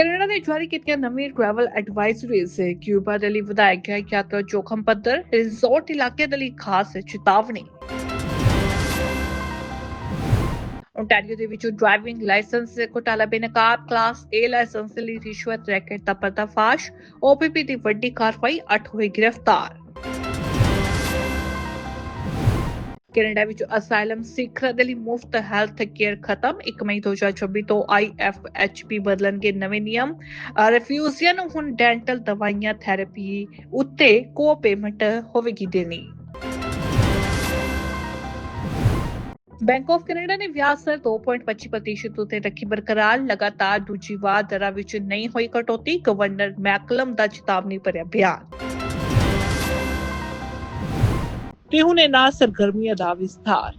Canada ਨੇ ਜਾਰੀ ਕੀਤੀਆਂ ਨਵੀਂ ਟਰੈਵਲ ਐਡਵਾਈਜ਼ਰੀਜ਼ ਕਿਊਬਾ ਦੇ ਲਈ ਵਧਾਇਆ ਗਿਆ ਯਾਤਰਾ ਜੋਖਮ ਪੱਧਰ ਰਿਜ਼ੋਰਟ ਇਲਾਕੇ ਦੇ ਲਈ ਖਾਸ ਚੇਤਾਵਨੀ। ਓਨਟਾਰੀਓ ਦੇ ਵਿੱਚ ਡਰਾਈਵਿੰਗ ਲਾਇਸੈਂਸ ਦੇ ਘੁਟਾਲਾ ਬੇਨਕਾਬ ਕਲਾਸ A ਲਾਇਸੈਂਸ ਲਈ ਰਿਸ਼ਵਤ ਰੈਕੇਟ ਦਾ ਪਰਦਾਫਾਸ਼ OPP ਦੀ ਵੱਡੀ ਕਾਰਵਾਈ 8 ਹੋਏ ਗ੍ਰਿਫਤਾਰ। ਕੈਨੇਡਾ ਵਿੱਚ ਅਸਾਈਲਮ ਸਿੱਖਰਾਂ ਦੇ ਲਈ ਮੁਫਤ ਹੈਲਥ ਕੇਅਰ ਖਤਮ 1 ਮਈ 2026 ਤੋਂ IFHP ਬਦਲਣਗੇ ਨਵੇਂ ਨਿਯਮ। ਰਿਫਿਊਜ਼ੀਆਂ ਨੂੰ ਹੁਣ ਡੈਂਟਲ ਦਵਾਈਆਂ ਥੈਰੇਪੀ ਉੱਤੇ ਕੋ ਪੇਮੈਂਟ ਹੋਵੇਗੀ ਦੇਣੀ। ਬੈਂਕ ਆਫ ਕੈਨੇਡਾ ਨੇ ਵਿਆਜ ਦਰ 2.25% ਉਤੇ ਰੱਖੀ ਬਰਕਰਾਰ, ਲਗਾਤਾਰ ਦੂਜੀ ਵਾਰ ਦਰਾਂ ਵਿੱਚ ਨਹੀਂ ਹੋਈ ਕਟੌਤੀ ਗਵਰਨਰ ਮੈਕਲਮ ਦਾ ਚੇਤਾਵਨੀ ਭਰਿਆ ਬਿਆਨ। ਤੇ ਹੁਣ ਇਹਨਾਂ ਸਰਗਰਮੀਆਂ ਦਾ ਵਿਸਥਾਰ।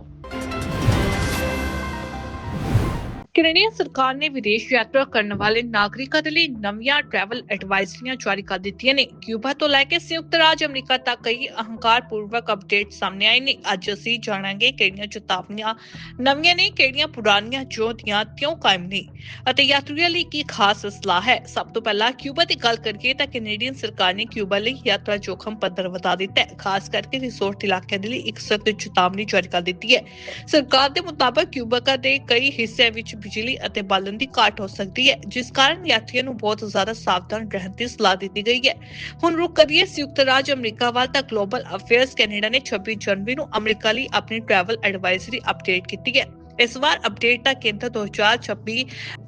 ਕੈਨੇਡੀਅਨ ਸਰਕਾਰ ਨੇ ਵਿਦੇਸ਼ ਯਾਤਰਾ ਕਰਨ ਵਾਲੇ ਨਾਗਰਿਕਾਂ ਦੇ ਲਈ ਨਵੀਆਂ ਟਰੈਵਲ ਐਡਵਾਈਜ਼ਰੀਆਂ ਜਾਰੀ ਕਰ ਦਿੱਤੀਆਂ ਨੇ। ਕਿਊਬਾ ਤੋਂ ਲੈ ਕੇ ਸੰਯੁਕਤ ਰਾਜ ਅਮਰੀਕਾ ਤੱਕ ਕਈ ਅਹੰਕਾਰਪੂਰਵਕ ਅਪਡੇਟ ਸਾਹਮਣੇ ਆਏ ਨੇ। ਅੱਜ ਅਸੀਂ ਜਾਣਾਂਗੇ ਕਿਹੜੀਆਂ ਚੇਤਾਵਨੀਆਂ ਨਵੀਆਂ ਨੇ, ਕਿਹੜੀਆਂ ਪੁਰਾਣੀਆਂ ਜੋ ਦੀਆਂ ਕਾਇਮ ਨੇ ਅਤੇ ਯਾਤਰੀਆਂ ਲਈ ਕੀ ਖਾਸ ਸਲਾਹ ਹੈ। ਸਭ ਤੋਂ ਪਹਿਲਾਂ ਕਿਊਬਾ ਦੀ ਗੱਲ ਕਰੀਏ ਤਾਂ ਕੈਨੇਡੀਅਨ ਸਰਕਾਰ ਨੇ ਕਿਊਬਾ ਲਈ ਯਾਤਰਾ ਜੋਖਮ ਪੱਧਰ ਵਧਾ ਦਿੱਤਾ ਹੈ। ਖਾਸ ਕਰਕੇ ਰਿਸੋਰਟ ਇਲਾਕਿਆਂ ਦੇ ਲਈ ਇੱਕ ਸਖਤ ਚੇਤਾਵਨੀ ਜਾਰੀ ਕਰ ਦਿੱਤੀ ਹੈ। ਸਰਕਾਰ ਦੇ ਮੁਤਾਬਕ ਕਿਊਬਾ ਦੇ ਕਈ ਹਿੱਸਿਆਂ ਵਿੱਚ ਬਿਜਲੀ ਅਤੇ ਬਾਲਣ ਦੀ ਘਾਟ ਹੋ ਸਕਦੀ ਹੈ, ਜਿਸ ਕਾਰਨ ਯਾਤਰੀਆਂ ਨੂੰ ਬਹੁਤ ਜ਼ਿਆਦਾ ਸਾਵਧਾਨ ਰਹਿਣ ਦੀ ਸਲਾਹ ਦਿੱਤੀ ਗਈ ਹੈ। ਹੁਣ ਰੁਕ ਕਰੀਏ ਸੰਯੁਕਤ ਰਾਜ ਅਮਰੀਕਾ ਵੱਲ, ਤਾਂ ਗਲੋਬਲ ਅਫੇਅਰਸ ਕੈਨੇਡਾ ਨੇ 26 ਜਨਵਰੀ ਨੂੰ ਅਮਰੀਕਾ ਲਈ ਆਪਣੀ ਟਰੈਵਲ ਐਡਵਾਈਜ਼ਰੀ ਅਪਡੇਟ ਕੀਤੀ ਹੈ। ਇਸ ਵਾਰ ਅਪਡੇਟ ਦਾ ਕੇਂਦਰ 2026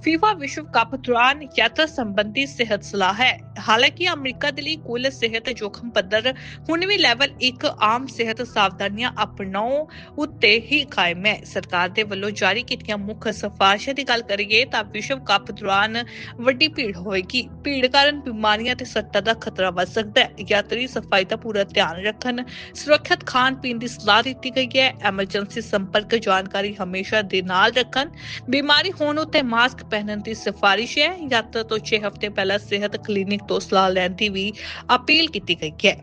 ਫੀਫਾ ਵਿਸ਼ਵ ਕੱਪ ਦੌਰਾਨ ਯਾਤਰਾ ਸੰਬੰਧੀ ਸਿਹਤ ਸਲਾਹ ਹੈ। ਹਾਲਾਂਕਿ ਅਮਰੀਕਾ ਦੇ ਲਈ ਕੁੱਲ ਸਿਹਤ ਜੋਖਮ ਪੱਧਰ ਹੁਣ ਵੀ ਲੈਵਲ 1 ਆਮ ਸਿਹਤ ਸਾਵਧਾਨੀਆਂ ਅਪਣਾਓ ਉੱਤੇ ਹੀ ਕਾਇਮ ਹੈ। ਸਰਕਾਰ ਦੇ ਵੱਲੋਂ ਜਾਰੀ ਕੀਤੀਆਂ ਮੁੱਖ ਸਿਫਾਰਸ਼ਾਂ ਦੀ ਗੱਲ ਕਰੀਏ ਤਾਂ ਵਿਸ਼ਵ ਕੱਪ ਦੌਰਾਨ ਵੱਡੀ ਭੀੜ ਹੋਏਗੀ ਭੀੜ ਕਾਰਨ ਬਿਮਾਰੀਆਂ ਤੇ ਸੱਟਾਂ ਦਾ ਖਤਰਾ ਵੱਧ ਸਕਦਾ ਹੈ। ਯਾਤਰੀ ਸਫ਼ਾਈ ਦਾ ਪੂਰਾ ਧਿਆਨ ਰੱਖਣ, ਸੁਰੱਖਿਅਤ ਖਾਣ ਪੀਣ ਦੀ ਸਲਾਹ ਦਿੱਤੀ ਗਈ ਹੈ। ਐਮਰਜੈਂਸੀ ਸੰਪਰਕ ਜਾਣਕਾਰੀ ਹਮੇਸ਼ਾ ਦੇ ਨਾਲ ਰੱਖਣ। ਬਿਮਾਰੀ ਹੋਣ ਉਤੇ ਮਾਸਕ ਪਹਿਨਣ ਦੀ ਸਿਫਾਰਿਸ਼ ਹੈ। ਯਾਤਰਾ ਤੋਂ 6 ਹਫ਼ਤੇ ਪਹਿਲਾਂ ਸਿਹਤ ਕਲੀਨਿਕ ਤੋਂ ਸਲਾਹ ਲੈਣ ਦੀ ਵੀ ਅਪੀਲ ਕੀਤੀ ਗਈ ਹੈ।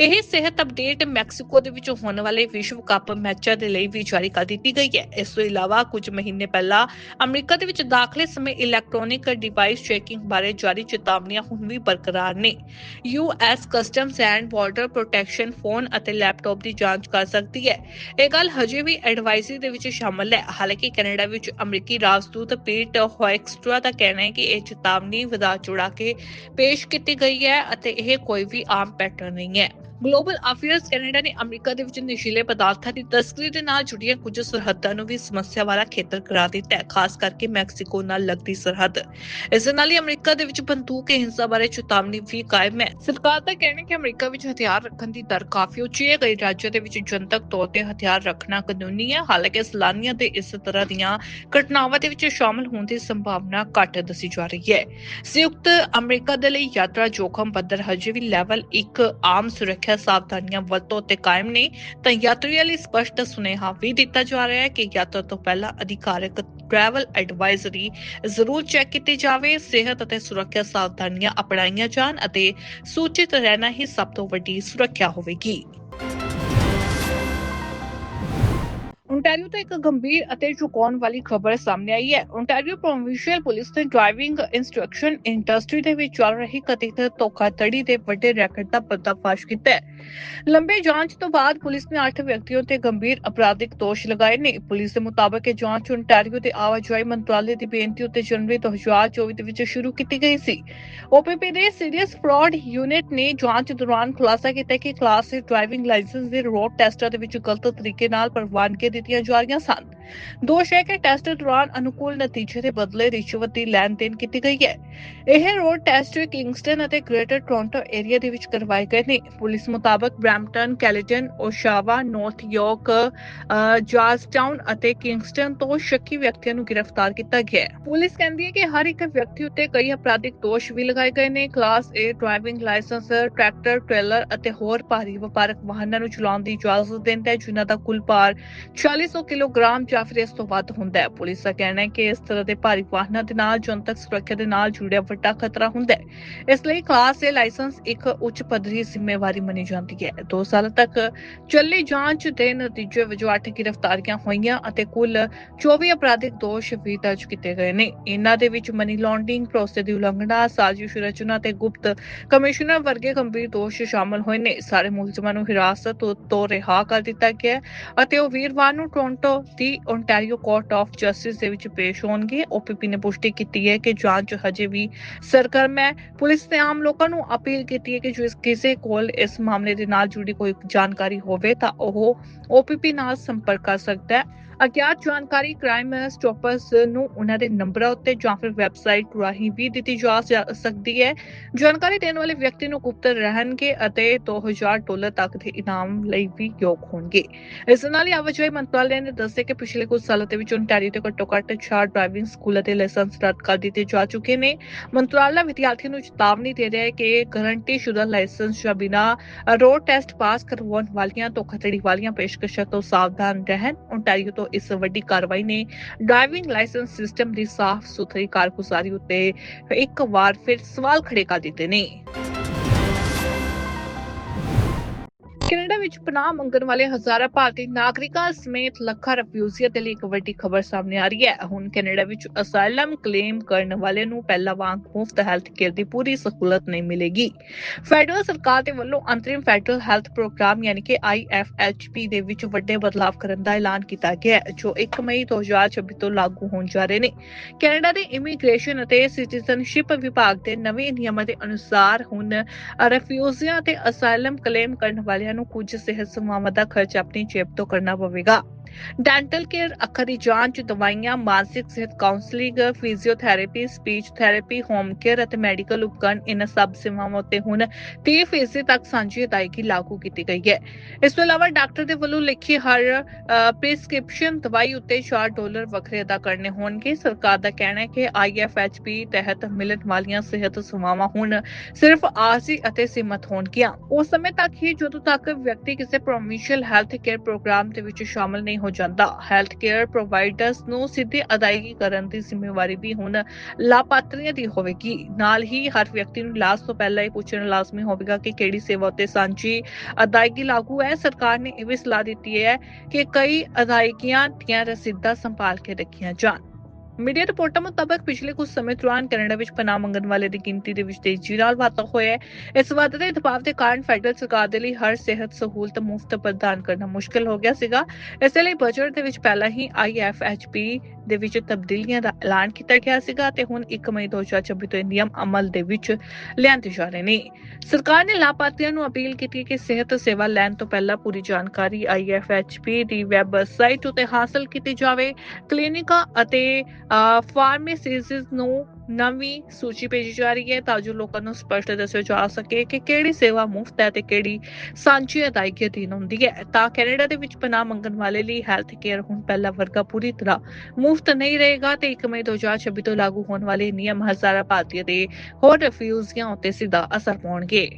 ਇਹ ਸਿਹਤ ਅਪਡੇਟ ਮੈਕਸੀਕੋ ਦੇ ਵਿੱਚ ਹੋਣ ਵਾਲੇ ਵਿਸ਼ਵ ਕੱਪ ਮੈਚਾਂ ਦੇ ਲਈ ਵੀ ਜਾਰੀ ਕਰ ਦਿੱਤੀ ਗਈ ਹੈ। ਇਸ ਤੋਂ ਇਲਾਵਾ ਕੁਝ ਮਹੀਨੇ ਪਹਿਲਾਂ ਅਮਰੀਕਾ ਦੇ ਵਿੱਚ ਦਾਖਲੇ ਸਮੇਂ ਇਲੈਕਟ੍ਰੋਨਿਕ ਡਿਵਾਈਸ ਚੈਕਿੰਗ ਬਾਰੇ ਜਾਰੀ ਚੇਤਾਵਨੀਆਂ ਹੁਣ ਵੀ ਬਰਕਰਾਰ ਨੇ। US customs and border protection phone ਅਤੇ ਲੈਪਟਾਪ ਦੀ ਜਾਂਚ ਕਰ ਸਕਦੀ ਹੈ। ਇਹ ਗੱਲ ਹਜੇ ਵੀ ਐਡਵਾਈਜ਼ਰੀ ਦੇ ਵਿੱਚ ਸ਼ਾਮਲ ਹੈ। ਹਾਲਾਂਕਿ ਕੈਨੇਡਾ ਵਿੱਚ ਅਮਰੀਕੀ ਰਾਜਦੂਤ ਪੀਟ ਹੋਇਕਸਟਰਾ ਦਾ ਕਹਿਣਾ ਹੈ ਕਿ ਇਹ ਚੇਤਾਵਨੀ ਵਧਾ ਚੁੜਾ ਕੇ ਪੇਸ਼ ਕੀਤੀ ਗਈ ਹੈ ਅਤੇ ਇਹ ਕੋਈ ਵੀ ਆਮ ਪੈਟਰਨ ਨਹੀਂ ਹੈ। Yeah. ਗਲੋਬਲ ਅਫੇਅਰਸ ਕੈਨੇਡਾ ਨੇ ਅਮਰੀਕਾ ਦੇ ਵਿੱਚ ਨਸ਼ੀਲੇ ਪਦਾਰਥਾਂ ਦੀ ਤਸਕਰੀ ਦੇ ਨਾਲ ਜੁੜੀਆਂ ਕੁਝ ਸਰਹੱਦਾਂ ਨੂੰ ਵੀ ਸਮੱਸਿਆ ਵਾਲਾ ਖੇਤਰ ਕਰਾ ਦਿੱਤਾ ਹੈ, ਖਾਸ ਕਰਕੇ ਮੈਕਸੀਕੋ ਨਾਲ ਲੱਗਦੀ ਸਰਹੱਦ। ਇਸ ਦੇ ਨਾਲ ਹੀ ਅਮਰੀਕਾ ਦੇ ਵਿੱਚ ਬੰਦੂਕ ਹਿੰਸਾ ਬਾਰੇ ਚੇਤਾਵਨੀ ਵੀ ਕਾਇਮ ਹੈ। ਸਰਕਾਰ ਦਾ ਕਹਿਣਾ ਹੈ ਕਿ ਅਮਰੀਕਾ ਵਿੱਚ ਹਥਿਆਰ ਰੱਖਣ ਦੀ ਦਰ ਕਾਫੀ ਉੱਚੀ ਹੈ। ਕਈ ਰਾਜਾਂ ਦੇ ਵਿੱਚ ਜਨਤਕ ਤੌਰ ਤੇ ਹਥਿਆਰ ਰੱਖਣਾ ਕਾਨੂੰਨੀ ਹੈ। ਹਾਲਾਂਕਿ ਸੈਲਾਨੀਆਂ ਦੇ ਇਸ ਤਰ੍ਹਾਂ ਦੀਆਂ ਘਟਨਾਵਾਂ ਦੇ ਵਿੱਚ ਸ਼ਾਮਲ ਹੋਣ ਦੀ ਸੰਭਾਵਨਾ ਘੱਟ ਦੱਸੀ ਜਾ ਰਹੀ ਹੈ। ਸੰਯੁਕਤ ਅਮਰੀਕਾ ਦੇ ਲਈ ਯਾਤਰਾ ਜੋਖਮ ਪੱਧਰ ਹਜੇ ਵੀ ਲੈਵਲ 1 ਆਮ ਸੁਰੱਖਿਆ ਸਾਵਧਾਨੀਆਂ ਵਰਤੋਂ ਤੇ ਕਾਇਮ ਨੇ ਤਾਂ ਯਾਤਰੀਆਂ ਲਈ ਸਪਸ਼ਟ ਸੁਨੇਹਾ ਵੀ ਦਿੱਤਾ ਜਾ ਰਿਹਾ ਹੈ ਕਿ ਯਾਤਰਾ ਤੋਂ ਪਹਿਲਾਂ ਅਧਿਕਾਰਕ ਟਰੈਵਲ ਐਡਵਾਈਜ਼ਰੀ ਜ਼ਰੂਰ ਚੈੱਕ ਕੀਤੀ ਜਾਵੇ ਸਿਹਤ ਅਤੇ ਸੁਰੱਖਿਆ ਸਾਵਧਾਨੀਆਂ ਅਪਣਾਈਆਂ ਜਾਣ ਅਤੇ ਸੂਚਿਤ ਰਹਿਣਾ ਹੀ ਸਭ ਤੋਂ ਵੱਡੀ ਸੁਰੱਖਿਆ ਹੋਵੇਗੀ ਓਨਟਾਰੀਓ ਤੋਂ ਇੱਕ ਗੰਭੀਰ ਅਤੇ ਚੁਕਾਉਣ ਵਾਲੀ ਖਬਰ ਸਾਹਮਣੇ ਆਈ ਹੈ। ਓਨਟਾਰੀਓ ਪ੍ਰੋਵਿੰਸ਼ੀਅਲ ਪੁਲਿਸ ਨੇ ਡਰਾਈਵਿੰਗ ਇੰਸਟਰਕਸ਼ਨ ਇੰਡਸਟਰੀ ਦੇ ਵਿੱਚ ਚੱਲ ਰਹੀ ਕਥਿਤ ਧੋਖਾਧੜੀ ਦੇ ਵੱਡੇ ਰੈਕਟ ਦਾ ਪਰਦਾਫਾਸ਼ ਕੀਤਾ ਹੈ। ਲੰਬੇ ਜਾਂਚ ਤੋਂ ਬਾਅਦ ਪੁਲਿਸ ਨੇ 8 ਵਿਅਕਤੀਆਂ ਤੇ ਗੰਭੀਰ ਅਪਰਾਧਿਕ ਦੋਸ਼ ਲਗਾਏ ਨੇ। ਪੁਲਿਸ ਦੇ ਮੁਤਾਬਕ ਇਹ ਜਾਂਚ ਓਨਟਾਰੀਓ ਦੇ ਆਵਾਜਾਈ ਮੰਤਰਾਲੇ ਦੀ ਬੇਨਤੀ ਉੱਤੇ ਜਨਵਰੀ 2024 ਦੇ ਵਿੱਚ ਸ਼ੁਰੂ ਕੀਤੀ ਗਈ ਸੀ। ਓਪੀਪੀ ਦੇ ਸੀਰੀਅਸ ਫਰਾਡ ਯੂਨਿਟ ਨੇ ਜਾਂਚ ਦੌਰਾਨ ਖੁਲਾਸਾ ਕੀਤਾ ਕਿ class C driving licence road road ਟੈਸਟਾਂ ਦੇ ਵਿੱਚ ਗਲਤ ਤਰੀਕੇ ਨਾਲ ਪ੍ਰਵਾਨਗੀ ਦਿੱਤੀ ਕੀਤੀਆਂ ਜਾ ਰਹੀਆਂ ਸਨ ਦੋਸ਼ ਹੈ ਕਿ ਟੈਸਟ ਦੌਰਾਨ ਅਨੁਕੂਲ ਨਤੀਜੇ ਦੇ ਬਦਲੇ ਰਿਸ਼ਵਤ ਦੀ ਲੈਣ ਦੇਣ ਕੀਤੀ ਗਈ ਹੈ। ਇਹ ਰੋਡ ਟੈਸਟ ਕਿੰਗਸਟਨ ਅਤੇ ਗ੍ਰੇਟਰ ਟੋਰਾਂਟੋ ਏਰੀਆ ਦੇ ਵਿੱਚ ਕਰਵਾਏ ਗਏ ਨੇ। ਪੁਲਿਸ ਮੁਤਾਬਕ Brampton Caledon Oshawa North York Georgetown ਅਤੇ ਕਿੰਗਸਟਨ ਤੋਂ ਸ਼ੱਕੀ ਵਿਅਕਤੀਆਂ ਨੂੰ ਗ੍ਰਿਫਤਾਰ ਕੀਤਾ ਗਿਆ ਹੈ। ਪੁਲਿਸ ਕਹਿੰਦੀ ਹੈ ਕਿ ਹਰ ਇੱਕ ਵਿਅਕਤੀ ਉੱਤੇ ਕਈ ਅਪਰਾਧਿਕ ਦੋਸ਼ ਵੀ ਲਗਾਏ ਗਏ ਨੇ। Class A driving licence tractor trailer ਅਤੇ ਹੋਰ ਭਾਰੀ ਵਪਾਰਕ ਵਾਹਨਾਂ ਨੂੰ ਚਲਾਉਣ ਦੀ ਇਜਾਜ਼ਤ ਦਿੰਦਾ ਹੈ, ਜਿਨ੍ਹਾਂ ਦਾ ਕੁੱਲ ਭਾਰ 4000 ਕਿਲੋਗ੍ਰਾਮ ਜਾਂ ਫਿਰ ਇਸ ਤੋਂ ਵੱਧ ਹੁੰਦਾ ਹੈ। ਪੁਲਿਸ ਦਾ ਕਹਿਣਾ ਹੈ ਕਿ ਇਸ ਤਰ੍ਹਾਂ ਦੇ ਭਾਰੀ ਵਾਹਨਾਂ ਦੇ ਨਾਲ, ਜਨਤਕ ਸੁਰੱਖਿਆ ਦੇ ਨਾਲ ਜੁੜਿਆ ਵੱਡਾ ਖਤਰਾ ਹੁੰਦਾ ਹੈ। ਇਸ ਲਈ ਕਲਾਸ A ਲਾਇਸੈਂਸ ਇੱਕ ਉੱਚ ਪੱਧਰੀ ਜ਼ਿੰਮੇਵਾਰੀ ਮੰਨੀ ਜਾਂਦੀ ਹੈ। 2 ਸਾਲ ਤੱਕ ਚੱਲੀ ਜਾਂਚ ਦੇ ਨਤੀਜੇ ਵਜੋਂ 8 ਗ੍ਰਿਫਤਾਰੀਆਂ ਹੋਈਆਂ ਅਤੇ ਕੁੱਲ 24 ਅਪਰਾਧਿਕ ਦੋਸ਼ ਵੀ ਦਰਜ ਕੀਤੇ ਗਏ ਨੇ। ਇਹਨਾਂ ਦੇ ਵਿੱਚ ਮਨੀ ਲਾਂਡਰਿੰਗ ਪ੍ਰੋਸੈਸ ਦੀ ਉਲੰਘਣਾ, ਸਾਜ਼ਿਸ਼ ਰਚਨਾ ਤੇ ਗੁਪਤ ਕਮਿਸ਼ਨਰ ਵਰਗੇ ਗੰਭੀਰ ਦੋਸ਼ ਸ਼ਾਮਲ ਹੋਏ ਨੇ। ਸਾਰੇ ਮੁਲਜ਼ਮਾਂ ਨੂੰ ਹਿਰਾਸਤ ਤੋਂ- ਰਿਹਾ ਕਰ ਦਿੱਤਾ ਗਿਆ ਅਤੇ ਉਹ ਵੀਰਵਾਰ ਨੂੰ ਟੋਰਾਂਟੋ ਦੀ ਓਨਟਾਰੀਓ ਕੋਰਟ ਆਫ ਜਸਟਿਸ ਦੇ ਵਿੱਚ ਪੇਸ਼ ਹੋਣਗੇ। ਓਪੀਪੀ ਨੇ ਪੁਸ਼ਟੀ ਕੀਤੀ ਹੈ ਕਿ ਜਾਂਚ ਹਜੇ ਵੀ ਸਰਗਰਮ ਹੈ। ਪੁਲਿਸ ਨੇ ਆਮ ਲੋਕਾਂ ਨੂੰ ਅਪੀਲ ਕੀਤੀ ਹੈ ਕਿ ਜੋ ਕਿਸੇ ਕੋਲ ਇਸ ਮਾਮਲੇ ਦੇ ਨਾਲ ਜੁੜੀ ਕੋਈ ਜਾਣਕਾਰੀ ਹੋਵੇ ਤਾਂ ਉਹ ਓਪੀਪੀ ਨਾਲ ਸੰਪਰਕ ਕਰ ਸਕਦਾ ਹੈ। ਅਗਿਆਤ ਜਾਣਕਾਰੀ ਕ੍ਰਾਈਮ ਸਟਾਪਰਸ ਨੂੰ ਉਹਨਾਂ ਦੇ ਨੰਬਰਾਂ ਉੱਤੇ ਜਾਂ ਫਿਰ ਵੈਬਸਾਈਟ ਰਾਹੀਂ ਵੀ ਦਿੱਤੀ ਜਾ ਸਕਦੀ ਹੈ। ਜਾਣਕਾਰੀ ਦੇਣ ਵਾਲੇ ਵਿਅਕਤੀ ਨੂੰ ਗੁਪਤ ਰਹਿਣਗੇ ਅਤੇ 2000 ਡਾਲਰ ਤੱਕ ਦੇ ਇਨਾਮ ਲਈ ਵੀ ਯੋਗ ਹੋਣਗੇ। ਇਸ ਨਾਲ ਹੀ ਆਵਾਜਾਈ ਮੰਤਰਾਲੇ ਨੇ ਦੱਸਿਆ ਕਿ ਪਿਛਲੇ ਕੁਝ ਸਾਲਾਂ ਦੇ ਵਿੱਚ ਓਨਟਾਰੀਓ ਤੇ ਘੱਟੋ-ਘੱਟ 4 ਡਰਾਈਵਿੰਗ ਸਕੂਲ ਅਤੇ ਲਾਇਸੈਂਸ ਰੱਦ ਕਰ ਦਿੱਤੇ ਜਾ ਚੁੱਕੇ ਨੇ। ਮੰਤਰਾਲਾ ਵਿਦਿਆਰਥੀਆਂ ਨੂੰ ਚੇਤਾਵਨੀ ਦੇ ਰਿਹਾ ਹੈ ਕਿ ਗਾਰੰਟੀਸ਼ੁਦਾ ਲਾਇਸੈਂਸ ਜਾਂ ਬਿਨਾਂ ਰੋਡ ਟੈਸਟ ਪਾਸ ਕਰਵਾਉਣ ਵਾਲੀਆਂ, ਧੋਖਾਧੜੀ ਵਾਲੀਆਂ ਪੇਸ਼ਕਸ਼ਾਂ ਤੋਂ ਸਾਵਧਾਨ ਰਹਿਣ ਓਨਟਾਰੀਓ ਤੋਂ ਇਸ ਵੱਡੀ ਕਾਰਵਾਈ ਨੇ ਡਰਾਈਵਿੰਗ ਲਾਇਸੈਂਸ ਸਿਸਟਮ ਦੀ ਸਾਫ਼ ਸੁਥਰੀ ਕਾਰਗੁਜ਼ਾਰੀ ਉੱਤੇ ਇੱਕ ਵਾਰ ਫਿਰ ਸਵਾਲ ਖੜੇ ਕਰ ਦਿੱਤੇ ਨੇ। ਕੈਨੇਡਾ ਵਿੱਚ ਪਨਾਹ ਮੰਗਣ ਵਾਲੇ ਹਜ਼ਾਰਾਂ ਭਾਰਤੀ ਨਾਗਰਿਕਾਂ ਸਮੇਤ ਲੱਖਾਂ ਰਿਫਿਊਜੀਆਂ ਦੇ ਲਈ ਇੱਕ ਵੱਡੀ ਖਬਰ ਸਾਹਮਣੇ ਆ ਰਹੀ ਹੈ। ਹੁਣ ਕੈਨੇਡਾ ਵਿੱਚ ਅਸਾਈਲਮ ਕਲੇਮ ਕਰਨ ਵਾਲੇ ਨੂੰ ਪਹਿਲਾਂ ਵਾਂਗ ਮੁਫਤ ਹੈਲਥ ਕੇਅਰ ਦੀ ਪੂਰੀ ਸਹੂਲਤ ਨਹੀਂ ਮਿਲੇਗੀ। ਫੈਡਰਲ ਸਰਕਾਰ ਦੇ ਵੱਲੋਂ ਅੰਤਰਿਮ ਫੈਡਰਲ ਹੈਲਥ ਪ੍ਰੋਗਰਾਮ ਯਾਨੀ ਕਿ IFHP ਦੇ ਵਿੱਚ ਵੱਡੇ ਬਦਲਾਅ ਕਰਨ ਦਾ ਐਲਾਨ ਕੀਤਾ ਗਿਆ ਹੈ, ਜੋ 1 ਮਈ 2026 ਤੋਂ ਲਾਗੂ ਹੋਣ ਜਾ ਰਹੇ ਨੇ। ਕੈਨੇਡਾ ਦੇ ਇਮੀਗ੍ਰੇਸ਼ਨ ਅਤੇ ਸਿਟੀਜ਼ਨਸ਼ਿਪ ਵਿਭਾਗ ਦੇ ਨਵੇਂ ਨਿਯਮਾਂ ਦੇ ਅਨੁਸਾਰ ਹੁਣ ਰਿਫਿਊਜੀਆਂ ਤੇ ਅਸਾਈਲਮ ਕਲੇਮ ਕਰਨ ਵਾਲਿਆਂ ਨੂੰ ਕੁਝ ਸਿਹਤ ਸੇਵਾਵਾਂ ਦਾ ਖਰਚ ਆਪਣੀ ਜੇਬ ਤੋਂ ਕਰਨਾ ਪਵੇਗਾ। ਡੈਂਟਲ ਕੇਅਰ ਅੱਖਾਂ ਦੀ ਜਾਂਚ, ਦਵਾਈਆਂ, ਮਾਨਸਿਕ ਸਿਹਤ counselling physiotherapy speech therapy home care ਅਤੇ ਮੈਡੀਕਲ ਉਪਕਰਨ ਇਨ੍ਹਾਂ ਸਭ ਸੇਵਾਵਾਂ ਉੱਤੇ ਹੁਣ 30% ਤੱਕ ਸਾਂਝੀ ਅਦਾਇਗੀ ਲਾਗੂ ਕੀਤੀ ਗਈ ਹੈ। ਇਸ ਤੋਂ ਇਲਾਵਾ ਡਾਕਟਰ ਦੇ ਵੱਲੋਂ ਲਿਖੀ ਹਰ ਪ੍ਰਿਸਕ੍ਰਿਪਸ਼ਨ ਦਵਾਈ ਉੱਤੇ 4 ਡਾਲਰ ਵੱਖਰੇ ਅਦਾ ਕਰਨੇ ਹੋਣਗੇ। ਸਰਕਾਰ ਦਾ ਕਹਿਣਾ ਹੈ ਕਿ IFHP ਤਹਿਤ ਮਿਲਣ ਵਾਲੀਆਂ ਸਿਹਤ ਸੇਵਾਵਾਂ ਹੁਣ ਸਿਰਫ ਆਰਜ਼ੀ ਅਤੇ ਸੀਮਤ ਹੋਣਗੀਆਂ। ਉਸ ਸਮੇਂ ਤੱਕ ਹੀ ਜਦੋਂ ਤੱਕ ਵਿਅਕਤੀ ਕਿਸੇ ਪ੍ਰੋਵਿੰਸ਼ੀਅਲ ਹੈਲਥ ਕੇਅਰ ਪ੍ਰੋਗਰਾਮ ਦੇ ਵਿੱਚ ਸ਼ਾਮਲ ਨਹੀਂ ਹੋ ਜਾਂਦਾ। ਹੈਲਥ ਕੇਅਰ ਪ੍ਰੋਵਾਈਡਰਸ ਨੂੰ ਸਿੱਧੀ ਅਦਾਇਗੀ ਕਰਨ ਦੀ ਜ਼ਿੰਮੇਵਾਰੀ ਵੀ ਹੁਣ ਲਾਭਪਾਤਰੀਆਂ ਦੀ ਹੋਵੇਗੀ। ਨਾਲ ਹੀ ਹਰ ਵਿਅਕਤੀ ਨੂੰ ਲਾਸ਼ ਤੋਂ ਪਹਿਲਾਂ ਇਹ ਪੁੱਛਣਾ ਲਾਜ਼ਮੀ ਹੋਵੇਗਾ ਕਿ ਕਿਹੜੀ ਸੇਵਾ ਉਤੇ ਸਾਂਝੀ ਅਦਾਇਗੀ ਲਾਗੂ ਹੈ। ਸਰਕਾਰ ਨੇ ਇਹ ਵੀ ਸਲਾਹ ਦਿੱਤੀ ਹੈ ਕਿ ਕਈ ਅਦਾਇਗੀਆਂ ਦੀਆਂ ਰਸੀਦਾਂ ਸੰਭਾਲ ਕੇ ਰੱਖੀਆਂ ਜਾਣ। ਮੀਡੀਆ ਰਿਪੋਰਟਾਂ ਮੁਤਾਬਕ ਪਿਛਲੇ ਕੁਝ ਸਮੇਂ ਦੌਰਾਨ ਕੈਨੇਡਾ ਵਿੱਚ ਪਨਾਹ ਮੰਗਣ ਵਾਲੇ ਦੀ ਗਿਣਤੀ ਦੇ ਵਿੱਚ ਤੇਜ਼ੀ ਨਾਲ ਵਾਧਾ ਹੋਇਆ ਹੈ। ਇਸ ਵਧਦੇ ਦਬਾਅ ਦੇ ਕਾਰਨ ਫੈਡਰਲ ਸਰਕਾਰ ਦੇ ਲਈ ਹਰ ਸਿਹਤ ਸਹੂਲਤ ਮੁਫਤ ਪ੍ਰਦਾਨ ਕਰਨਾ ਮੁਸ਼ਕਲ ਹੋ ਗਿਆ ਸੀਗਾ। ਇਸ ਲਈ ਬਜਟ ਦੇ ਵਿੱਚ ਪਹਿਲਾਂ ਹੀ IFHP ਦੇ ਵਿੱਚ ਤਬਦੀਲੀਆਂ ਦਾ ਐਲਾਨ ਕੀਤਾ ਗਿਆ ਸੀਗਾ ਤੇ ਹੁਣ 1 ਮਈ 2026 ਤੋਂ ਨਿਯਮ ਅਮਲ ਦੇ ਵਿੱਚ ਲਿਆਂਦੇ ਜਾ ਰਹੇ ਨੇ। ਸਰਕਾਰ ਨੇ ਲਾਭਪਾਤਰੀਆਂ ਨੂੰ ਅਪੀਲ ਕੀਤੀ ਕਿ ਸਿਹਤ ਸੇਵਾ ਲੈਣ ਤੋਂ ਪਹਿਲਾਂ ਪੂਰੀ ਜਾਣਕਾਰੀ IFHP ਦੀ ਵੈਬਸਾਈਟ ਉਤੇ ਹਾਸਲ ਕੀਤੀ ਜਾਵੇ। ਕਲੀਨਿਕਾਂ ਅਤੇ ਫਾਰਮੇਸੀਜ਼ ਨੂੰ ਨਵੀਂ ਸੂਚੀ ਭੇਜੀ ਜਾ ਰਹੀ ਹੈ ਤਾਂ ਜੋ ਲੋਕਾਂ ਨੂੰ ਸਪਸ਼ਟ ਦੱਸਿਆ ਜਾ ਸਕੇ ਕਿ ਕਿਹੜੀ ਸੇਵਾ ਮੁਫਤ ਹੈ ਤੇ ਕਿਹੜੀ ਸਾਂਝੀ ਅਦਾਇਗੀ ਅਧੀਨ ਹੁੰਦੀ ਹੈ। ਤਾਂ ਕੈਨੇਡਾ ਦੇ ਵਿੱਚ ਪਨਾਹ ਮੰਗਣ ਵਾਲੇ ਲਈ ਹੈਲਥ ਕੇਅਰ ਹੁਣ ਪਹਿਲਾ ਵਰਗਾ ਪੂਰੀ ਤਰ੍ਹਾਂ ਮੁਫਤ ਨਹੀਂ ਰਹੇਗਾ ਤੇ 1 ਮਈ 2026 ਤੋਂ ਲਾਗੂ ਹੋਣ ਵਾਲੇ ਨਿਯਮ ਹਜ਼ਾਰਾਂ ਭਾਰਤੀਆਂ ਦੇ ਹੋਰ ਰਿਫਿਊਜ਼ੀਆਂ ਉੱਤੇ ਸਿੱਧਾ ਅਸਰ ਪਾਉਣਗੇ।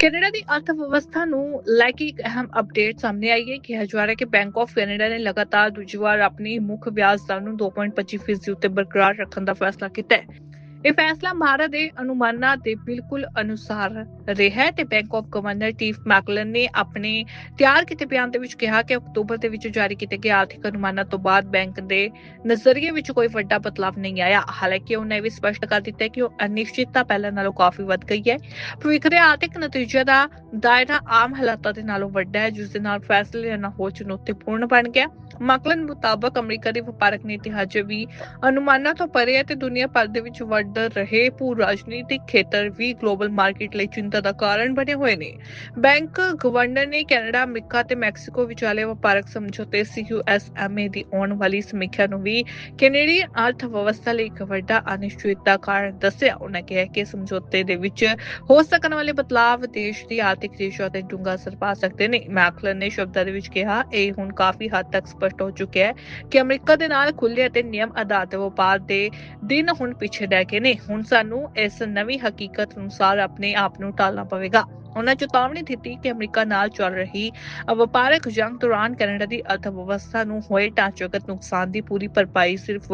ਕੈਨੇਡਾ ਦੀ ਅਰਥ ਵਿਵਸਥਾ ਨੂੰ ਲੈ ਕੇ ਇੱਕ ਅਹਿਮ ਅਪਡੇਟ ਸਾਹਮਣੇ ਆਈ ਹੈ ਕਿ ਜਾ ਰਿਹਾ ਕਿ ਬੈਂਕ ਆਫ ਕੈਨੇਡਾ ਨੇ ਲਗਾਤਾਰ ਦੂਜੀ ਵਾਰ ਆਪਣੀ ਮੁੱਖ ਵਿਆਜ ਦਰ ਨੂੰ 2.25% ਉੱਤੇ ਬਰਕਰਾਰ ਰੱਖਣ ਦਾ ਫੈਸਲਾ ਕੀਤਾ ਹੈ। ਇਹ ਫੈਸਲਾ ਭਾਰਤ ਦੇ ਅਨੁਮਾਨਾਂ ਦੇ ਬਿਲਕੁਲ ਅਨੁਸਾਰ ਰਿਹਾ ਹੈ ਤੇ bank of governor Tiff Macklem ਨੇ ਆਪਣੇ ਤਿਆਰ ਕੀਤੇ ਬਿਆਨ ਦੇ ਵਿੱਚ ਕਿਹਾ ਕਿ ਅਕਤੂਬਰ ਦੇ ਵਿੱਚ ਜਾਰੀ ਕੀਤੇ ਗਏ ਆਰਥਿਕ ਅਨੁਮਾਨਾਂ ਤੋਂ ਬਾਅਦ ਬੈਂਕ ਦੇ ਨਜ਼ਰੀਏ ਵਿੱਚ ਕੋਈ ਵੱਡਾ ਬਦਲਾਅ ਨਹੀਂ ਆਇਆ। ਹਾਲਾਂਕਿ ਉਹਨੇ ਵੀ ਸਪਸ਼ਟ ਕਰ ਦਿੱਤਾ ਕਿ ਉਹ ਅਨਿਸ਼ਚਿਤਤਾ ਪਹਿਲਾਂ ਨਾਲੋਂ ਕਾਫੀ ਵੱਧ ਗਈ ਹੈ। ਭਵਿੱਖ ਦੇ ਆਰਥਿਕ ਨਤੀਜੇ ਦਾ ਦਾਇਰਾ ਆਮ ਹਾਲਾਤਾਂ ਦੇ ਨਾਲੋਂ ਵੱਡਾ ਹੈ, ਜਿਸ ਦੇ ਨਾਲ ਫੈਸਲੇ ਲੈਣਾ ਹੋਰ ਚੁਣੌਤੀਪੂਰਨ ਬਣ ਗਿਆ। ਮਕਲਨ ਮੁਤਾਬਕ ਅਮਰੀਕਾ ਦੀ ਵਪਾਰਕ ਨੀਤੀ ਹਜੇ ਵੀ ਅਨੁਮਾਨਾਂ ਤੋਂ ਪਰੇ ਹੈ ਤੇ ਦੁਨੀਆ ਭਰ ਦੇ ਵਿੱਚ ਵੱਡੇ ਬਦਲ ਰਹੇ ਭੂ ਰਾਜਨੀਤਿਕ ਖੇਤਰ ਵੀ ਗਲੋਬਲ ਮਾਰਕੀਟ ਲਈ ਚਿੰਤਾ ਦਾ ਕਾਰਨ ਬਣੇ ਹੋਏ ਨੇ। ਬੈਂਕ ਗਵਰਨਰ ਨੇ ਕੈਨੇਡਾ, ਅਮਰੀਕਾ ਤੇ ਮੈਕਸੀਕੋ ਵਿਚਾਲੇ ਵਪਾਰਕ ਸਮਝੌਤੇ CUSMA ਦੀ ਆਉਣ ਵਾਲੀ ਸਮੀਖਿਆ ਨੂੰ ਵੀ ਕੈਨੇਡੀਅਨ ਅਰਥ ਵਿਵਸਥਾ ਲਈ ਇੱਕ ਵੱਡਾ ਅਨਿਸ਼ਚਿਤਤਾ ਕਾਰਨ ਦੱਸਿਆ। ਉਹਨਾਂ ਕਿਹਾ ਕਿ ਸਮਝੌਤੇ ਦੇ ਵਿੱਚ ਹੋ ਸਕਣ ਵਾਲੇ ਬਦਲਾਵ ਦੇਸ਼ ਦੀ ਆਰਥਿਕ ਰੇਸ਼ਾ ਤੇ ਡੂੰਘਾ ਅਸਰ ਪਾ ਸਕਦੇ ਨੇ। ਮੈਕਲਨ ਨੇ ਸ਼ਬਦਾਂ ਦੇ ਵਿੱਚ ਕਿਹਾ, ਇਹ ਹੁਣ ਕਾਫੀ ਹੱਦ ਤੱਕ ਸਪਸ਼ਟ ਹੋ ਚੁੱਕਿਆ ਹੈ ਕਿ ਅਮਰੀਕਾ ਦੇ ਨਾਲ ਖੁੱਲੇ ਅਤੇ ਨਿਯਮ ਆਧਾਰਿਤ ਵਪਾਰ ਦੇ ਦਿਨ ਹੁਣ ਪਿੱਛੇ ਰਹਿ ਗਏ ਨੇ ਹੁਣ ਸਾਨੂੰ ਇਸ ਨਵੀਂ ਹਕੀਕਤ ਅਨੁਸਾਰ ਆਪਣੇ ਆਪ ਨੂੰ ਟਾਲਣਾ ਪਵੇਗਾ ਉਹਨਾਂ ਚੇਤਾਵਨੀ ਦਿੱਤੀ ਕਿ ਅਮਰੀਕਾ ਨਾਲ ਚੱਲ ਰਹੀ ਵਪਾਰਕ ਜੰਗ ਦੌਰਾਨ ਕੈਨੇਡਾ ਦੀ ਅਰਥ ਵਿਵਸਥਾ ਨੂੰ ਹੋਏ ਢਾਂਚਾਗਤ ਨੁਕਸਾਨ ਦੀ ਪੂਰੀ ਭਰਪਾਈ ਸਿਰਫ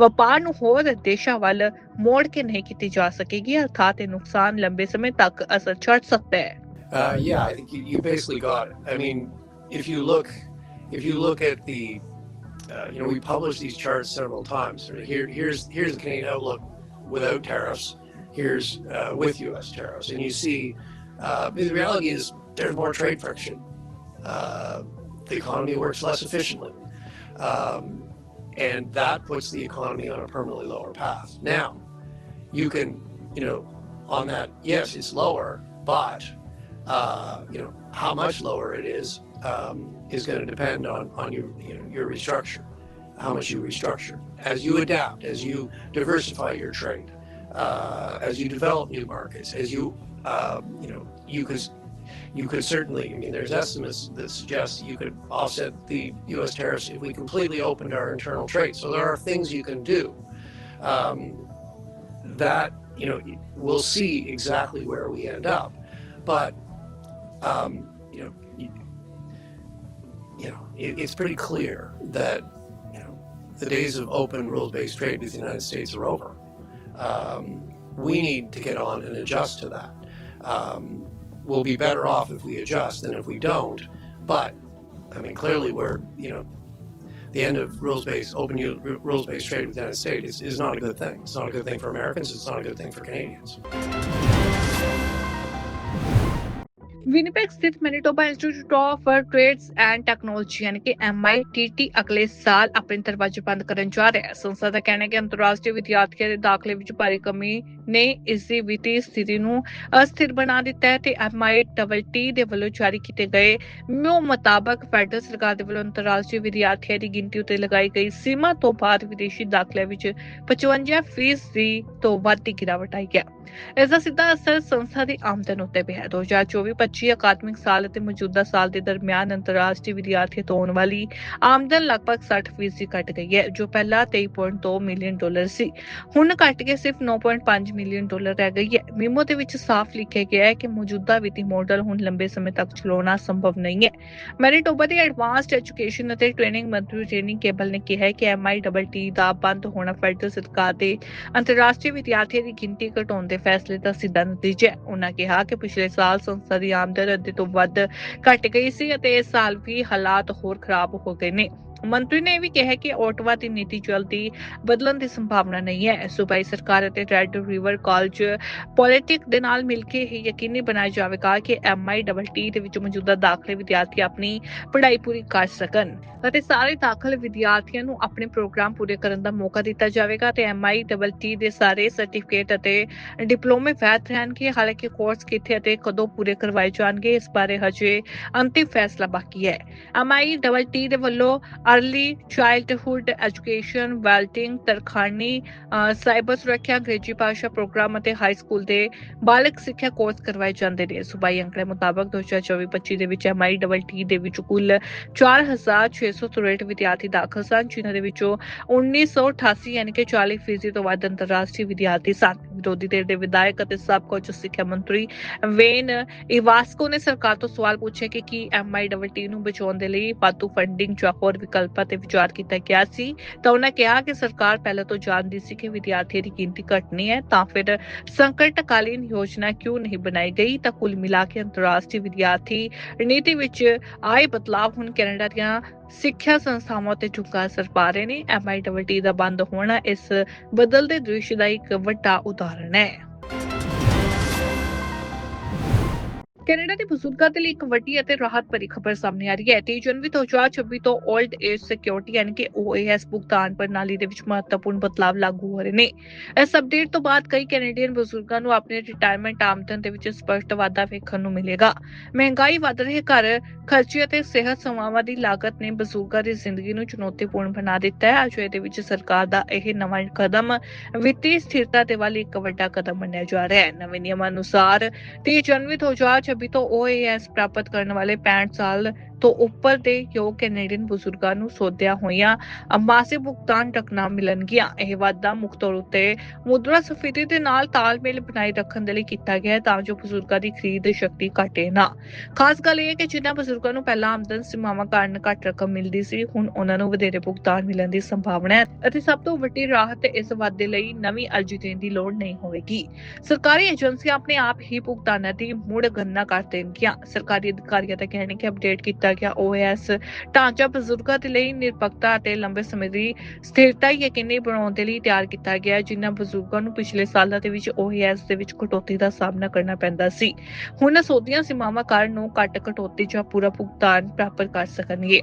ਵਪਾਰ ਨੂੰ ਹੋਰ ਦੇਸ਼ਾਂ ਵੱਲ ਮੋੜ ਕੇ ਨਹੀਂ ਕੀਤੀ ਜਾ ਸਕੇਗੀ ਅਰਥਾਤ ਇਹ ਨੁਕਸਾਨ ਲੰਬੇ ਸਮੇਂ ਤੱਕ ਅਸਰ ਛੱਡ ਸਕਦਾ ਹੈ Uh, yeah, I think you, you basically got it. I mean, if you look, if you look at the, uh, you know, we published these charts several times. Here, here's here's the Canadian outlook without tariffs. Here's uh, with U.S. tariffs, and you see, uh, the reality is there's more trade friction. Uh, the economy works less efficiently, um, and that puts the economy on a permanently lower path. Now, you can, you know, on that, yes, it's lower, but uh, you know how much lower it is um, is going to depend on on your you know your restructure, how much you restructure as you adapt, as you diversify your trade, uh, as you develop new markets, as you um, you know you could. You could certainly, I mean, there's estimates that suggest you could offset the U.S. tariffs if we completely opened our internal trade. So there are things you can do. Um, that, you know, we'll see exactly where we end up. But um, you know, you, know, it, it's pretty clear that the days of open rules-based trade with the United States are over. Um, we need to get on and adjust to that. Um, we'll be better off if we adjust than if we don't. But I mean, clearly, we're you know. The end of rules-based open rules-based trade with the United States is, is not a good thing. It's not a good thing for Americans. It's not a good thing for Canadians. Winnipeg स्थित Manitoba institute of trades and technology यानी कि एमआईटीटी अगले साल अपनी दरवाजे बंद करने जा रहा है ਸੰਸਥਾ ਦਾ ਕਹਿਣਾ ਹੈ ਕਿ ਅੰਤਰਰਾਸ਼ਟਰੀ ਵਿਦਿਆਰਥੀਆਂ ਦੇ ਦਾਖਲੇ ਵਿੱਚ ਭਾਰੀ ਕਮੀ ਨੇ ਇਸ ਦੀ ਵਿੱਤੀ ਸਥਿਤੀ ਨੂੰ ਅਸਥਿਰ ਬਣਾ ਦਿੱਤਾ ਹੈ ਤੇ ਐਮਆਈਟੀ ਦੇ ਵੱਲੋਂ ਜਾਰੀ ਕੀਤੇ ਗਏ ਮਿਓ ਮੁਤਾਬਕ ਫੈਡਰਲ ਸਰਕਾਰ ਦੇ ਵੱਲੋਂ ਅੰਤਰਰਾਸ਼ਟਰੀ ਵਿਦਿਆਰਥੀਆਂ ਦੀ ਗਿਣਤੀ ਉਤੇ ਲਗਾਈ ਗਈ ਸੀਮਾ ਤੋਂ ਬਾਅਦ ਵਿਦੇਸ਼ੀ ਦਾਖਲੇ ਵਿੱਚ 55% ਤੋਂ ਵੱਧ ਦੀ ਗਿਰਾਵਟ ਆਈ ਹੈ। ਇਸ ਦਾ ਸਿੱਧਾ ਅਸਰ ਸੰਸਥਾ ਦੀ ਆਮਦਨ ਉੱਤੇ ਪਿਆ 2024-25 ਨਿੱਜੀ ਅਕਾਦਮਿਕ ਸਾਲ ਅਤੇ ਮੌਜੂਦਾ ਸਾਲ ਦੇ ਦਰਮਿਆਨ ਅੰਤਰਰਾਸ਼ਟਰੀ ਵਿਦਿਆਰਥੀਆਂ ਤੋਂ ਆਉਣ ਵਾਲੀ ਆਮਦਨ ਲਗਭਗ 60% ਘਟ ਗਈ ਹੈ, ਜੋ ਪਹਿਲਾਂ 23.2 ਮਿਲੀਅਨ ਡਾਲਰ ਸੀ, ਹੁਣ ਘਟ ਕੇ ਸਿਰਫ 9.5 ਮਿਲੀਅਨ ਡਾਲਰ ਰਹਿ ਗਈ ਹੈ। ਮੀਮੋ ਦੇ ਵਿੱਚ ਸਾਫ਼ ਲਿਖਿਆ ਗਿਆ ਹੈ ਕਿ ਮੌਜੂਦਾ ਵਿੱਤੀ ਮਾਡਲ ਹੁਣ ਲੰਬੇ ਸਮੇਂ ਤੱਕ ਚਲਾਉਣਾ ਸੰਭਵ ਨਹੀਂ ਹੈ। ਮੈਰੀਟੋਬਾ ਦੇ ਐਡਵਾਂਸਡ ਐਜੂਕੇਸ਼ਨ ਅਤੇ ਟ੍ਰੇਨਿੰਗ ਮੰਤਰੀ ਰੇਨੀ ਕੇਬਲ ਨੇ ਕਿਹਾ ਕਿ ਐਮਆਈਟੀਟੀ ਦਾ ਬੰਦ ਹੋਣਾ ਫੈਡਰਲ ਸਰਕਾਰ ਦੇ ਅੰਤਰਰਾਸ਼ਟਰੀ ਵਿਦਿਆਰਥੀਆਂ ਦੀ ਗਿਣਤੀ ਘਟਾਉਣ ਦੇ ਫੈਸਲੇ ਦਾ ਸਿੱਧਾ ਨਤੀਜਾ ਹੈ। ਉਹਨਾਂ ਕਿਹਾ ਕਿ ਪਿਛਲੇ ਸਾਲ ਸੰਸਦ ਦੀ ਆਮਦਨ ਅੱਧੇ ਤੋਂ ਵੱਧ ਘਟ ਗਈ ਸੀ ਅਤੇ ਇਸ ਸਾਲ ਵੀ ਹਾਲਾਤ ਹੋਰ ਖਰਾਬ ਹੋ ਗਏ ਨੇ। ਮੰਤਰੀ ਨੇ ਇਹ ਵੀ ਕਿਹਾ ਕਿ ਓਟਵਾ ਦੀ ਨੀਤੀ ਜਲਦੀ ਬਦਲਣ ਦੀ ਸੰਭਾਵਨਾ ਨਹੀਂ ਹੈ। ਸੂਬਾਈ ਸਰਕਾਰ ਅਤੇ ਰੈੱਡ ਰਿਵਰ ਕਾਲਜ ਪੋਲਿਟਿਕ ਦੇ ਨਾਲ ਮਿਲ ਕੇ ਇਹ ਯਕੀਨੀ ਬਣਾਇਆ ਜਾਵੇਗਾ ਕਿ MITT ਦੇ ਵਿੱਚ ਮੌਜੂਦਾ ਦਾਖਲੇ ਵਿਦਿਆਰਥੀ ਆਪਣੀ ਪੜ੍ਹਾਈ ਪੂਰੀ ਕਰ ਸਕਣ ਅਤੇ ਸਾਰੇ ਦਾਖਲ ਵਿਦਿਆਰਥੀਆਂ ਨੂੰ ਆਪਣੇ ਪ੍ਰੋਗਰਾਮ ਪੂਰੇ ਕਰਨ ਦਾ ਮੌਕਾ ਦਿੱਤਾ ਜਾਵੇਗਾ ਤੇ MITT ਦੇ ਸਾਰੇ ਸਰਟੀਫਿਕੇਟ ਅਤੇ ਡਿਪਲੋਮੇ ਵੈਧ ਰਹਿਣਗੇ। ਹਾਲਾਂਕਿ ਕੋਰਸ ਕਿੱਥੇ ਅਤੇ ਕਦੋਂ ਪੂਰੇ ਕਰਵਾਏ ਜਾਣਗੇ, ਇਸ ਬਾਰੇ ਹਜੇ ਅੰਤਿਮ ਫੈਸਲਾ ਬਾਕੀ ਹੈ। MITT ਦੇ ਵੱਲੋਂ ਅਰਲੀ ਚਾਈਲਡਹੁੱਡ ਐਜੂਕੇਸ਼ਨ ਵੈਲਟਿੰਗ ਤਰਖਾਣੀ ਸਾਈਬਰ ਸੁਰੱਖਿਆ, ਅੰਗਰੇਜ਼ੀ ਭਾਸ਼ਾ ਪ੍ਰੋਗਰਾਮ ਅਤੇ ਹਾਈ ਸਕੂਲ ਦੇ ਬਾਲਕ ਸਿੱਖਿਆ ਕੋਰਸ ਕਰਵਾਏ ਜਾਂਦੇ ਨੇ। ਸੂਬਾਈ ਅੰਕੜੇ ਮੁਤਾਬਕ 2024-25 ਦੇ ਵਿੱਚ MITT ਦੇ ਵਿੱਚ ਕੁੱਲ 4663 ਵਿਦਿਆਰਥੀ ਦਾਖਲ ਸਨ, ਜਿਨ੍ਹਾਂ ਦੇ ਵਿੱਚੋਂ 1988 ਯਾਨੀ ਕਿ 40% ਫੀਸਦੀ ਤੋਂ ਵੱਧ ਅੰਤਰਰਾਸ਼ਟਰੀ ਵਿਦਿਆਰਥੀ ਸਨ। ਵਿਰੋਧੀ ਧਿਰ ਦੇ ਵਿਧਾਇਕ ਅਤੇ ਸਾਬਕਾ ਉੱਚ ਸਿੱਖਿਆ ਮੰਤਰੀ ਵੇਨ ਇਵਾਸਕੋ ਨੇ ਸਰਕਾਰ ਤੋਂ ਸਵਾਲ ਪੁੱਛਿਆ ਕਿ ਕੀ MITT ਨੂੰ ਬਚਾਉਣ ਦੇ ਲਈ ਵਾਧੂ ਫੰਡਿੰਗ ਜਾਂ ਹੋਰ ਵਿਕਲਪਾਂ ਤੇ ਵਿਚਾਰ ਕੀਤਾ ਗਿਆ ਸੀ, ਤਾਂ ਉਹਨਾਂ ਕਿਹਾ ਕਿ ਸਰਕਾਰ ਪਹਿਲਾਂ ਤੋਂ ਜਾਣਦੀ ਸੀ ਕਿ ਵਿਦਿਆਰਥੀਆਂ ਦੀ ਗਿਣਤੀ ਘਟਣੀ ਹੈ, ਤਾਂ ਫਿਰ ਸੰਕਟਕਾਲੀਨ ਯੋਜਨਾ ਕਿਉਂ ਨਹੀਂ ਬਣਾਈ ਗਈ? ਤਾਂ ਕੁੱਲ ਮਿਲਾ ਕੇ ਅੰਤਰਰਾਸ਼ਟਰੀ ਵਿਦਿਆਰਥੀ ਨੀਤੀ ਵਿੱਚ ਆਏ ਬਦਲਾਅ ਹੁਣ ਕੈਨੇਡਾ ਦੀਆਂ ਸਿੱਖਿਆ ਸੰਸਥਾਵਾਂ ਤੇ ਚੁੱਕਾ ਅਸਰ ਪਾ ਰਹੇ ਨੇ। MITT ਦਾ ਬੰਦ ਹੋਣਾ ਇਸ ਬਦਲਦੇ ਦ੍ਰਿਸ਼ ਦਾ ਇੱਕ ਵੱਡਾ ਉਦਾਹਰਣ ਹੈ। ਕੈਨੇਡਾ ਦੇ ਬਜ਼ੁਰਗਾਂ ਦੇ ਲਈ ਇੱਕ ਵੱਡੀ ਅਤੇ ਰਾਹਤ ਭਰੀ ਖਬਰ ਸਾਹਮਣੇ ਆ ਰਹੀ ਹੈ। 23 ਜਨਵਰੀ 2026 ਤੋਂ 올ਡ ਏਜ ਸਿਕਿਉਰਿਟੀ ਯਾਨੀ ਕਿ OAS ਭੁਗਤਾਨ ਪ੍ਰਣਾਲੀ ਦੇ ਵਿੱਚ ਮਹੱਤਵਪੂਰਨ ਬਦਲਾਵ ਲਾਗੂ ਹੋ ਰਹੇ ਨੇ। ਇਸ ਅਪਡੇਟ ਤੋਂ ਬਾਅਦ ਕਈ ਕੈਨੇਡੀਅਨ ਬਜ਼ੁਰਗਾਂ ਨੂੰ ਆਪਣੇ ਰਿਟਾਇਰਮੈਂਟ ਆਮਦਨ ਦੇ ਵਿੱਚ ਸਪਸ਼ਟ ਵਾਧਾ ਵੇਖਣ ਨੂੰ ਮਿਲੇਗਾ। ਮਹਿੰਗਾਈ ਵੱਧ ਰਹੇ ਘਰ ਖਰਚੇ ਅਤੇ ਸਿਹਤ ਸੇਵਾਵਾਂ ਦੀ ਲਾਗਤ ਨੇ ਬਜ਼ੁਰਗਾਂ ਦੀ ਜ਼ਿੰਦਗੀ ਨੂੰ ਚੁਣੌਤੀਪੂਰਨ ਬਣਾ ਦਿੱਤਾ ਹੈ। ਅਜੇ ਦੇ ਵਿੱਚ ਸਰਕਾਰ ਦਾ ਇਹ ਨਵਾਂ ਕਦਮ ਵਿੱਤੀ ਸਥਿਰਤਾ ਦੇ ਵੱਲ ਇੱਕ ਵੱਡਾ ਕਦਮ ਮੰਨਿਆ ਜਾ ਰਿਹਾ ਹੈ। ਨਵੇਂ ਨਿਯਮਾਂ ਅਨੁਸਾਰ 30 ਜਨਵਰੀ 2026 ਤੋਂ OAS ਪ੍ਰਾਪਤ ਕਰਨ ਵਾਲੇ 65 ਸਾਲ ਤੋਂ ਉੱਪਰ ਦੇ ਯੋਗ ਕੈਨੇਡੀਅਨ ਬਜ਼ੁਰਗਾਂ ਨੂੰ ਸੋਧਿਆ ਹੋਈਆਂ ਮਾਸਿਕ ਭੁਗਤਾਨ ਰਕਮਾਂ ਮਿਲਣਗੀਆਂ। ਇਹ ਵਾਧਾ ਮੁੱਖ ਤੌਰ ਉੱਤੇ ਮੁਦਰਾ ਸਫੀਤੀ ਦੇ ਨਾਲ ਤਾਲਮੇਲ ਬਣਾਈ ਰੱਖਣ ਦੇ ਲਈ ਕੀਤਾ ਗਿਆ ਤਾਂ ਜੋ ਬਜ਼ੁਰਗਾਂ ਦੀ ਖਰੀਦ ਸ਼ਕਤੀ ਘਟੇ ਨਾ। ਖਾਸ ਗੱਲ ਇਹ ਹੈ ਕਿ ਜਿਨ੍ਹਾਂ ਬਜ਼ੁਰਗਾਂ ਨੂੰ ਪਹਿਲਾਂ ਆਮਦਨ ਸੀਮਾਵਾਂ ਕਾਰਨ ਘੱਟ ਰਕਮ ਮਿਲਦੀ ਸੀ, ਹੁਣ ਉਹਨਾਂ ਨੂੰ ਵਧੇਰੇ ਭੁਗਤਾਨ ਮਿਲਣ ਦੀ ਸੰਭਾਵਨਾ ਹੈ ਅਤੇ ਸਭ ਤੋਂ ਵੱਡੀ ਰਾਹਤ ਇਸ ਵਾਧੇ ਲਈ ਨਵੀਂ ਅਰਜ਼ੀ ਦੇਣ ਦੀ ਲੋੜ ਨਹੀਂ ਹੋਵੇਗੀ। ਸਰਕਾਰੀ ਏਜੰਸੀਆਂ ਆਪਣੇ ਆਪ ਹੀ ਭੁਗਤਾਨਾਂ ਦੀ ਮੁੜ ਗਣਨਾ ਕਰ ਦੇਣਗੀਆਂ। ਸਰਕਾਰੀ ਅਧਿਕਾਰੀਆਂ ਦਾ ਕਹਿਣਾ ਹੈ ਕਿ ਅਪਡੇਟ ਕੀਤਾ ਗਿਆ OAS ਢਾਂਚਾ ਬਜ਼ੁਰਗਾਂ ਦੇ ਲਈ ਨਿਰਪੱਖਤਾ ਅਤੇ ਲੰਬੇ ਸਮੇਂ ਦੀ ਸਥਿਰਤਾ ਯਕੀਨੀ ਬਣਾਉਣ ਦੇ ਲਈ ਤਿਆਰ ਕੀਤਾ ਗਿਆ ਜਿਨ੍ਹਾਂ ਬਜ਼ੁਰਗਾਂ ਨੂੰ ਪਿਛਲੇ ਸਾਲਾਂ ਦੇ ਵਿੱਚ OAS ਦੇ ਵਿੱਚ ਕਟੌਤੀ ਦਾ ਸਾਹਮਣਾ ਕਰਨਾ ਪੈਂਦਾ ਸੀ। ਹੁਣ ਸੋਧੀਆਂ ਸੀਮਾਵਾਂ ਕਾਰਨ ਨੂੰ ਘੱਟ ਕਟੌਤੀ ਜਾਂ ਪੂਰਾ ਭੁਗਤਾਨ ਪ੍ਰਾਪਤ ਕਰ ਸਕਣਗੇ।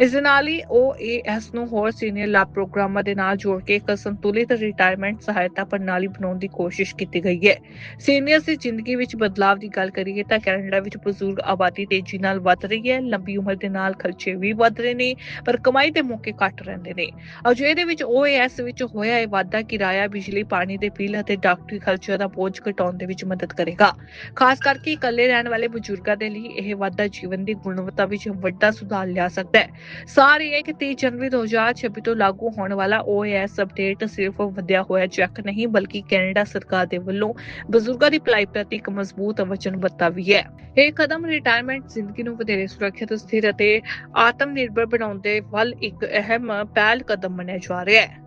ਇਸ ਦੇ ਨਾਲ ਹੀ OAS ਨੂੰ ਹੋਰ ਸੀਨੀਅਰ ਲਾਭ ਪ੍ਰੋਗਰਾਮਾਂ ਦੇ ਨਾਲ ਜੋੜ ਕੇ ਇੱਕ ਸੰਤੁਲਿਤ ਰਿਟਾਇਰਮੈਂਟ ਸਹਾਇਤਾ ਪ੍ਰਣਾਲੀ ਬਣਾਉਣ ਦੀ ਕੋਸ਼ਿਸ਼ ਕੀਤੀ ਗਈ ਹੈ। ਸੀਨੀਅਰਸ ਦੀ ਜ਼ਿੰਦਗੀ ਵਿੱਚ ਬਦਲਾਅ ਦੀ ਗੱਲ ਕਰੀਏ ਤਾਂ ਕੈਨੇਡਾ ਵਿੱਚ ਬਜ਼ੁਰਗ ਆਬਾਦੀ ਤੇਜ਼ੀ ਨਾਲ ਵੱਧ ਰਹੀ ਹੈ ਲੰਬੀ ਉਮਰ ਦੇ ਨਾਲ ਖਰਚੇ ਵੀ ਵੱਧ ਰਹੇ ਨੇ, ਪਰ ਕਮਾਈ ਦੇ ਮੌਕੇ ਘੱਟ ਰਹਿੰਦੇ ਨੇ। ਅਜੇ ਦੇ ਵਿੱਚ OAS ਵਿੱਚ ਹੋਇਆ ਇਹ ਵਾਧਾ ਕਿਰਾਇਆ, ਬਿਜਲੀ, ਪਾਣੀ ਦੇ ਬਿੱਲ ਅਤੇ ਡਾਕਟਰੀ ਖਰਚਿਆਂ ਦਾ ਬੋਝ ਘਟਾਉਣ ਦੇ ਵਿੱਚ ਮਦਦ ਕਰੇਗਾ। ਖਾਸ ਕਰਕੇ ਇਕੱਲੇ ਰਹਿਣ ਵਾਲੇ ਬਜ਼ੁਰਗਾਂ ਦੇ ਲਈ ਇਹ ਵਾਧਾ ਜੀਵਨ ਦੀ ਗੁਣਵੱਤਾ ਵਿੱਚ ਵੱਡਾ ਸੁਧਾਰ ਲਿਆ ਸਕਦਾ ਹੈ। ਸਾਰ ਇਹ ਹੈ ਕਿ 30 ਜਨਵਰੀ 2026 ਤੋਂ ਲਾਗੂ ਹੋਣ ਵਾਲਾ OAS ਅਪਡੇਟ ਸਿਰਫ ਵਧਿਆ ਹੋਇਆ ਚੈੱਕ ਨਹੀਂ, ਬਲਕਿ ਕੈਨੇਡਾ ਸਰਕਾਰ ਦੇ ਵੱਲੋਂ ਬਜ਼ੁਰਗਾਂ ਦੀ ਭਲਾਈ ਪ੍ਰਤੀ ਇੱਕ ਮਜ਼ਬੂਤ ਵਚਨਬੱਧਤਾ ਵੀ ਹੈ। ਇਹ ਕਦਮ ਰਿਟਾਇਰਮੈਂਟ ਜ਼ਿੰਦਗੀ ਨੂੰ ਵਧੇਰੇ ਸੁਰੱਖਿਅਤ ਸਥਿਰ ਅਤੇ ਆਤਮ ਨਿਰਭਰ ਬਣਾਉਣ ਦੇ ਵੱਲ ਇੱਕ ਅਹਿਮ ਪਹਿਲ ਕਦਮ ਮੰਨਿਆ ਜਾ ਰਿਹਾ ਹੈ।